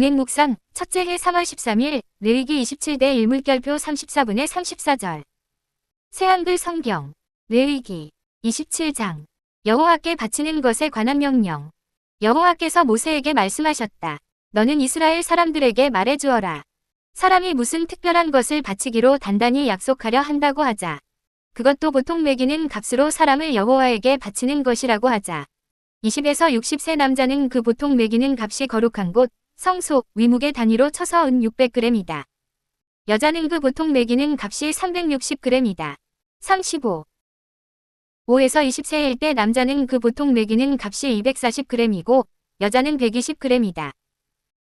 동행목상 첫째 해 3월 13일 레위기 27대 1물결표 34분의 34절 새한글 성경 레위기 27장 여호와께 바치는 것에 관한 명령 여호와께서 모세에게 말씀하셨다. 너는 이스라엘 사람들에게 말해주어라. 사람이 무슨 특별한 것을 바치기로 단단히 약속하려 한다고 하자. 그것도 보통 매기는 값으로 사람을 여호와에게 바치는 것이라고 하자. 20에서 60세 남자는 그 보통 매기는 값이 거룩한 곳, 성소, 위묵의 단위로 쳐서 은 600g이다. 여자는 그 보통 매기는 값이 360g이다. 35. 5에서 20세일 때 남자는 그 보통 매기는 값이 240g이고 여자는 120g이다.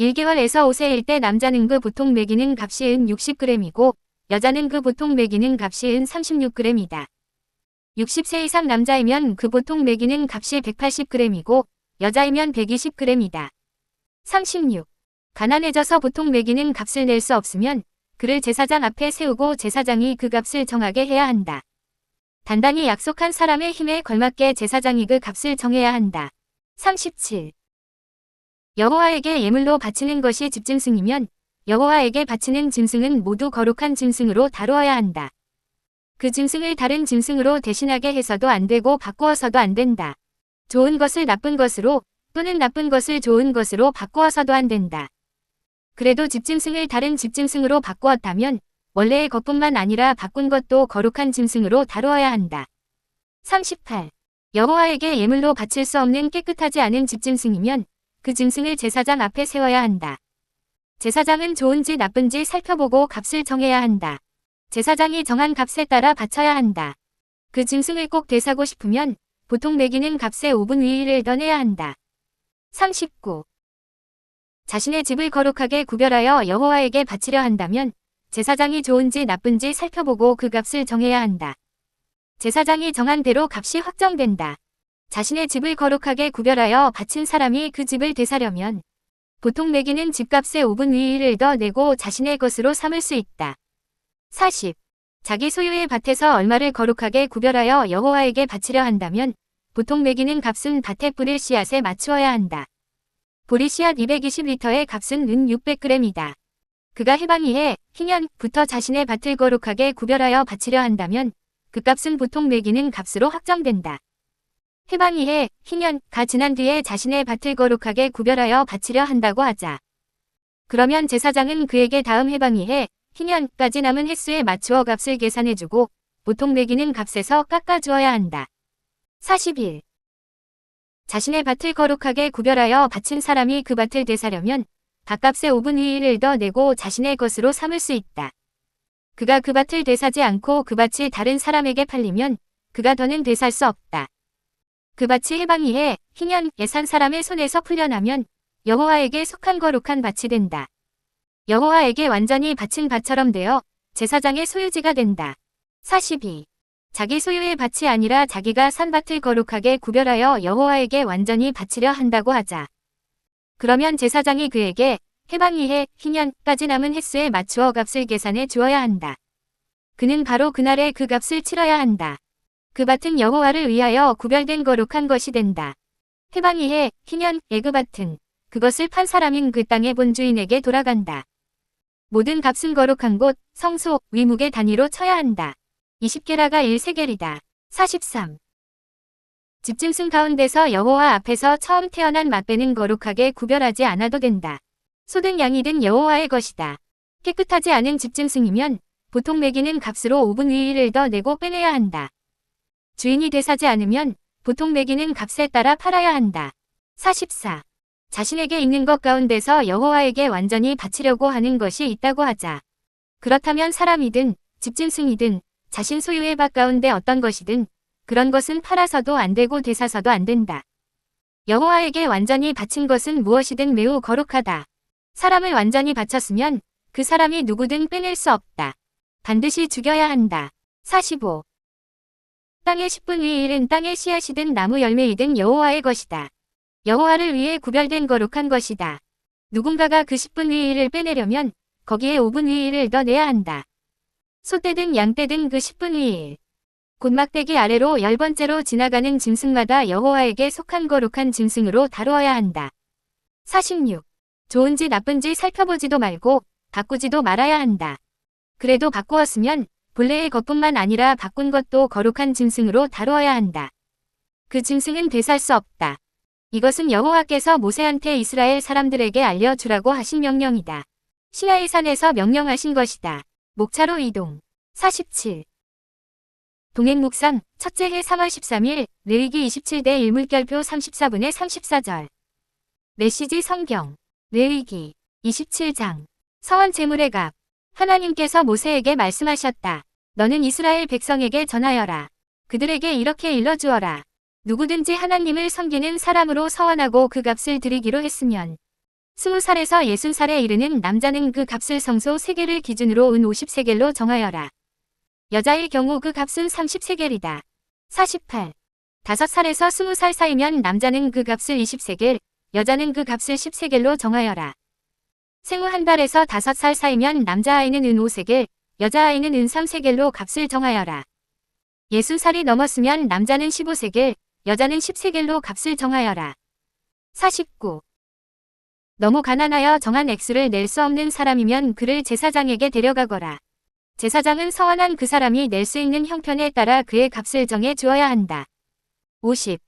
1개월에서 5세일 때 남자는 그 보통 매기는 값이 은 60g이고 여자는 그 보통 매기는 값이 은 36g이다. 60세 이상 남자이면 그 보통 매기는 값이 180g이고 여자이면 120g이다. 36. 가난해져서 보통 매기는 값을 낼 수 없으면 그를 제사장 앞에 세우고 제사장이 그 값을 정하게 해야 한다. 단단히 약속한 사람의 힘에 걸맞게 제사장이 그 값을 정해야 한다. 37. 여호와에게 예물로 바치는 것이 집증승이면 여호와에게 바치는 짐승은 모두 거룩한 짐승으로 다루어야 한다. 그 짐승을 다른 짐승으로 대신하게 해서도 안 되고 바꾸어서도 안 된다. 좋은 것을 나쁜 것으로 또는 나쁜 것을 좋은 것으로 바꾸어서도 안 된다. 그래도 집짐승을 다른 집짐승으로 바꾸었다면 원래의 것뿐만 아니라 바꾼 것도 거룩한 짐승으로 다루어야 한다. 38. 여호와에게 예물로 바칠 수 없는 깨끗하지 않은 집짐승이면 그 짐승을 제사장 앞에 세워야 한다. 제사장은 좋은지 나쁜지 살펴보고 값을 정해야 한다. 제사장이 정한 값에 따라 바쳐야 한다. 그 짐승을 꼭 되사고 싶으면 보통 매기는 값의 5분 위를 더 내야 한다. 39. 자신의 집을 거룩하게 구별하여 여호와에게 바치려 한다면 제사장이 좋은지 나쁜지 살펴보고 그 값을 정해야 한다. 제사장이 정한 대로 값이 확정된다. 자신의 집을 거룩하게 구별하여 바친 사람이 그 집을 되사려면 보통 매기는 집값의 5분 위를 더 내고 자신의 것으로 삼을 수 있다. 40. 자기 소유의 밭에서 얼마를 거룩하게 구별하여 여호와에게 바치려 한다면 보통 매기는 값은 밭에 뿌릴 씨앗에 맞추어야 한다. 보리 씨앗 220리터의 값은 은 600g이다. 그가 해방이해 희년부터 자신의 밭을 거룩하게 구별하여 바치려 한다면 그 값은 보통 매기는 값으로 확정된다. 해방이해 희년가 지난 뒤에 자신의 밭을 거룩하게 구별하여 바치려 한다고 하자. 그러면 제사장은 그에게 다음 해방이해 희년까지 남은 횟수에 맞추어 값을 계산해주고 보통 매기는 값에서 깎아주어야 한다. 41. 자신의 밭을 거룩하게 구별하여 바친 사람이 그 밭을 되사려면 밭값의 5분 위를 더 내고 자신의 것으로 삼을 수 있다. 그가 그 밭을 되사지 않고 그 밭이 다른 사람에게 팔리면 그가 더는 되살 수 없다. 그 밭이 해방이해 희년 예산 사람의 손에서 풀려나면 여호와에게 속한 거룩한 밭이 된다. 여호와에게 완전히 바친 밭처럼 되어 제사장의 소유지가 된다. 42. 자기 소유의 밭이 아니라 자기가 산 밭을 거룩하게 구별하여 여호와에게 완전히 바치려 한다고 하자. 그러면 제사장이 그에게 해방이해 희년까지 남은 횟수에 맞추어 값을 계산해 주어야 한다. 그는 바로 그날에 그 값을 치러야 한다. 그 밭은 여호와를 위하여 구별된 거룩한 것이 된다. 해방이해 희년 예그 밭은 그것을 판 사람인 그 땅의 본주인에게 돌아간다. 모든 값은 거룩한 곳, 성소, 위묵의 단위로 쳐야 한다. 20개라가 1세겔이다. 43. 집짐승 가운데서 여호와 앞에서 처음 태어난 맛배는 거룩하게 구별하지 않아도 된다. 소든 양이든 여호와의 것이다. 깨끗하지 않은 집짐승이면 보통 매기는 값으로 5분 위를 더 내고 빼내야 한다. 주인이 되사지 않으면 보통 매기는 값에 따라 팔아야 한다. 44. 자신에게 있는 것 가운데서 여호와에게 완전히 바치려고 하는 것이 있다고 하자. 그렇다면 사람이든 집짐승이든 자신 소유의 밭 가운데 어떤 것이든 그런 것은 팔아서도 안 되고 되사서도 안 된다. 여호와에게 완전히 바친 것은 무엇이든 매우 거룩하다. 사람을 완전히 바쳤으면 그 사람이 누구든 빼낼 수 없다. 반드시 죽여야 한다. 45. 땅의 10분 위 일은 땅의 씨앗이든 나무 열매이든 여호와의 것이다. 여호와를 위해 구별된 거룩한 것이다. 누군가가 그 10분 위 일을 빼내려면 거기에 5분 위 일을 더 내야 한다. 소떼든 양떼든 그 10분 위 일. 곧막대기 아래로 열 번째로 지나가는 짐승마다 여호와에게 속한 거룩한 짐승으로 다루어야 한다. 46. 좋은지 나쁜지 살펴보지도 말고 바꾸지도 말아야 한다. 그래도 바꾸었으면 본래의 것뿐만 아니라 바꾼 것도 거룩한 짐승으로 다루어야 한다. 그 짐승은 되살 수 없다. 이것은 여호와께서 모세한테 이스라엘 사람들에게 알려주라고 하신 명령이다. 시나이 산에서 명령하신 것이다. 목차로 이동. 47. 동행 묵상 첫째 해 3월 13일 레위기 27대 일물결표 34분의 34절 메시지 성경 레위기 27장 서원 제물의 값 하나님께서 모세에게 말씀하셨다. 너는 이스라엘 백성에게 전하여라. 그들에게 이렇게 일러주어라. 누구든지 하나님을 섬기는 사람으로 서원하고 그 값을 드리기로 했으면 스무 살에서 예순 살에 이르는 남자는 그 값을 성소 세계를 기준으로 은 50세겔로 정하여라. 여자일 경우 그 값은 30세겔이다. 48. 다섯 살에서 스무 살 사이면 남자는 그 값을 20세겔, 여자는 그 값을 10세겔로 정하여라. 생후 한 달에서 다섯 살 사이면 남자아이는 은 5세겔, 여자아이는 은 3세겔로 값을 정하여라. 예순 살이 넘었으면 남자는 15세겔, 여자는 10세겔로 값을 정하여라. 49. 너무 가난하여 정한 액수를 낼 수 없는 사람이면 그를 제사장에게 데려가거라. 제사장은 서원한 그 사람이 낼 수 있는 형편에 따라 그의 값을 정해 주어야 한다. 50.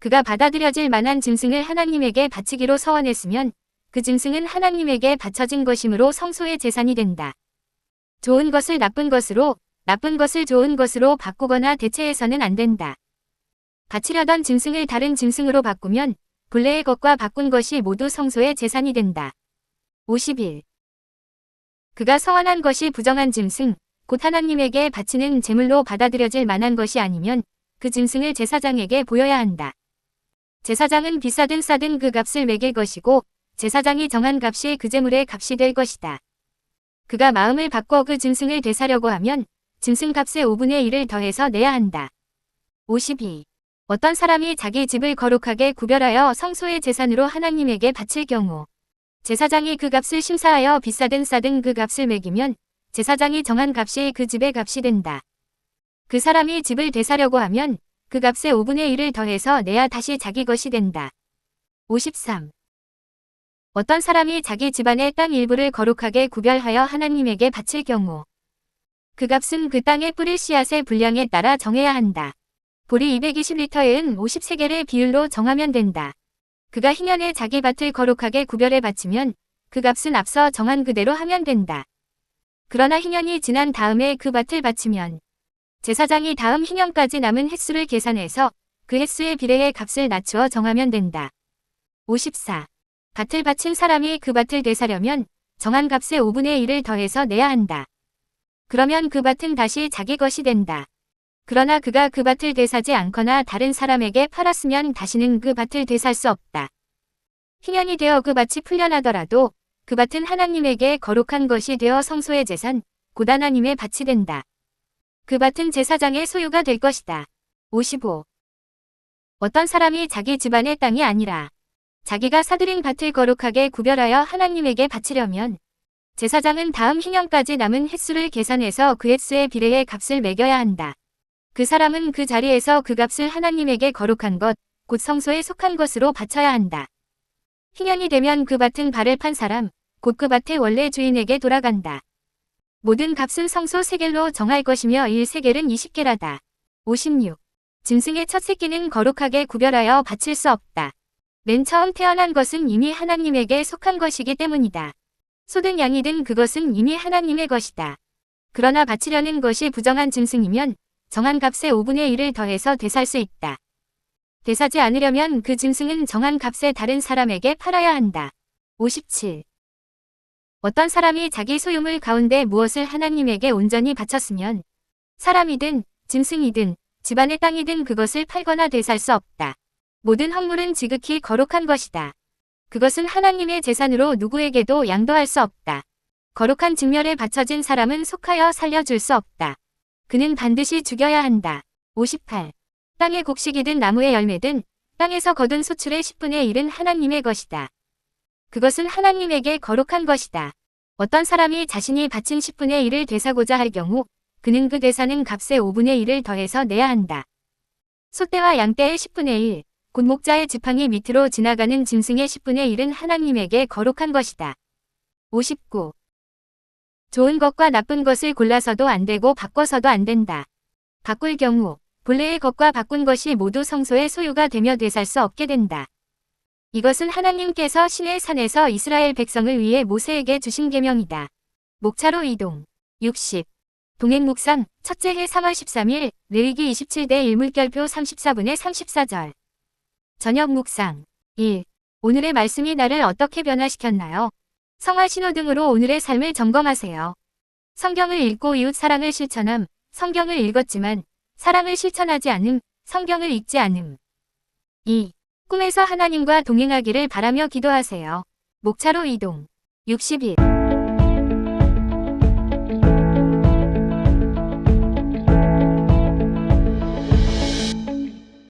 그가 받아들여질 만한 짐승을 하나님에게 바치기로 서원했으면 그 짐승은 하나님에게 바쳐진 것이므로 성소의 재산이 된다. 좋은 것을 나쁜 것으로, 나쁜 것을 좋은 것으로 바꾸거나 대체해서는 안 된다. 바치려던 짐승을 다른 짐승으로 바꾸면 본래의 것과 바꾼 것이 모두 성소의 재산이 된다. 51. 그가 서원한 것이 부정한 짐승, 곧 하나님에게 바치는 제물로 받아들여질 만한 것이 아니면 그 짐승을 제사장에게 보여야 한다. 제사장은 비싸든 싸든 그 값을 매길 것이고 제사장이 정한 값이 그 제물의 값이 될 것이다. 그가 마음을 바꿔 그 짐승을 되사려고 하면 짐승 값의 5분의 1을 더해서 내야 한다. 52. 어떤 사람이 자기 집을 거룩하게 구별하여 성소의 재산으로 하나님에게 바칠 경우 제사장이 그 값을 심사하여 비싸든 싸든 그 값을 매기면 제사장이 정한 값이 그 집의 값이 된다. 그 사람이 집을 되사려고 하면 그 값의 5분의 1을 더해서 내야 다시 자기 것이 된다. 53. 어떤 사람이 자기 집안의 땅 일부를 거룩하게 구별하여 하나님에게 바칠 경우 그 값은 그 땅에 뿌릴 씨앗의 분량에 따라 정해야 한다. 볼이 220리터에은 50세겔의 비율로 정하면 된다. 그가 희년에 자기 밭을 거룩하게 구별해 바치면 그 값은 앞서 정한 그대로 하면 된다. 그러나 희년이 지난 다음에 그 밭을 바치면 제사장이 다음 희년까지 남은 횟수를 계산해서 그 횟수에 비례해 값을 낮추어 정하면 된다. 54. 밭을 바친 사람이 그 밭을 되사려면 정한 값의 5분의 1을 더해서 내야 한다. 그러면 그 밭은 다시 자기 것이 된다. 그러나 그가 그 밭을 되사지 않거나 다른 사람에게 팔았으면 다시는 그 밭을 되살 수 없다. 희년이 되어 그 밭이 풀려나더라도 그 밭은 하나님에게 거룩한 것이 되어 성소의 재산, 곧 하나님의 밭이 된다. 그 밭은 제사장의 소유가 될 것이다. 55. 어떤 사람이 자기 집안의 땅이 아니라 자기가 사들인 밭을 거룩하게 구별하여 하나님에게 바치려면 제사장은 다음 희년까지 남은 횟수를 계산해서 그 횟수에 비례해 값을 매겨야 한다. 그 사람은 그 자리에서 그 값을 하나님에게 거룩한 것, 곧 성소에 속한 것으로 바쳐야 한다. 희년이 되면 그 밭은 발을 판 사람, 곧 그 밭의 원래 주인에게 돌아간다. 모든 값은 성소 세겔로 정할 것이며 1세겔은 20개라다. 56. 짐승의 첫 새끼는 거룩하게 구별하여 바칠 수 없다. 맨 처음 태어난 것은 이미 하나님에게 속한 것이기 때문이다. 소든 양이든 그것은 이미 하나님의 것이다. 그러나 바치려는 것이 부정한 짐승이면 정한 값의 5분의 1을 더해서 되살 수 있다. 되사지 않으려면 그 짐승은 정한 값에 다른 사람에게 팔아야 한다. 57. 어떤 사람이 자기 소유물 가운데 무엇을 하나님에게 온전히 바쳤으면 사람이든 짐승이든 집안의 땅이든 그것을 팔거나 되살 수 없다. 모든 헌물은 지극히 거룩한 것이다. 그것은 하나님의 재산으로 누구에게도 양도할 수 없다. 거룩한 직면에 바쳐진 사람은 속하여 살려줄 수 없다. 그는 반드시 죽여야 한다. 58. 땅의 곡식이든 나무의 열매든 땅에서 거둔 소출의 10분의 1은 하나님의 것이다. 그것은 하나님에게 거룩한 것이다. 어떤 사람이 자신이 바친 10분의 1을 되사고자 할 경우 그는 그 대사는 값의 5분의 1을 더해서 내야 한다. 소떼와 양떼의 10분의 1, 곧 목자의 지팡이 밑으로 지나가는 짐승의 10분의 1은 하나님에게 거룩한 것이다. 59. 좋은 것과 나쁜 것을 골라서도 안 되고 바꿔서도 안 된다. 바꿀 경우 본래의 것과 바꾼 것이 모두 성소의 소유가 되며 되살 수 없게 된다. 이것은 하나님께서 신의 산에서 이스라엘 백성을 위해 모세에게 주신 계명이다. 목차로 이동. 60. 동행 묵상, 첫째 해 3월 13일, 레위기 27대 일물결표 34분의 34절. 저녁 묵상. 1. 오늘의 말씀이 나를 어떻게 변화시켰나요? 성화 신호등으로 오늘의 삶을 점검하세요. 성경을 읽고 이웃 사랑을 실천함, 성경을 읽었지만 사랑을 실천하지 않음, 성경을 읽지 않음. 2. 꿈에서 하나님과 동행하기를 바라며 기도하세요. 목차로 이동. 61.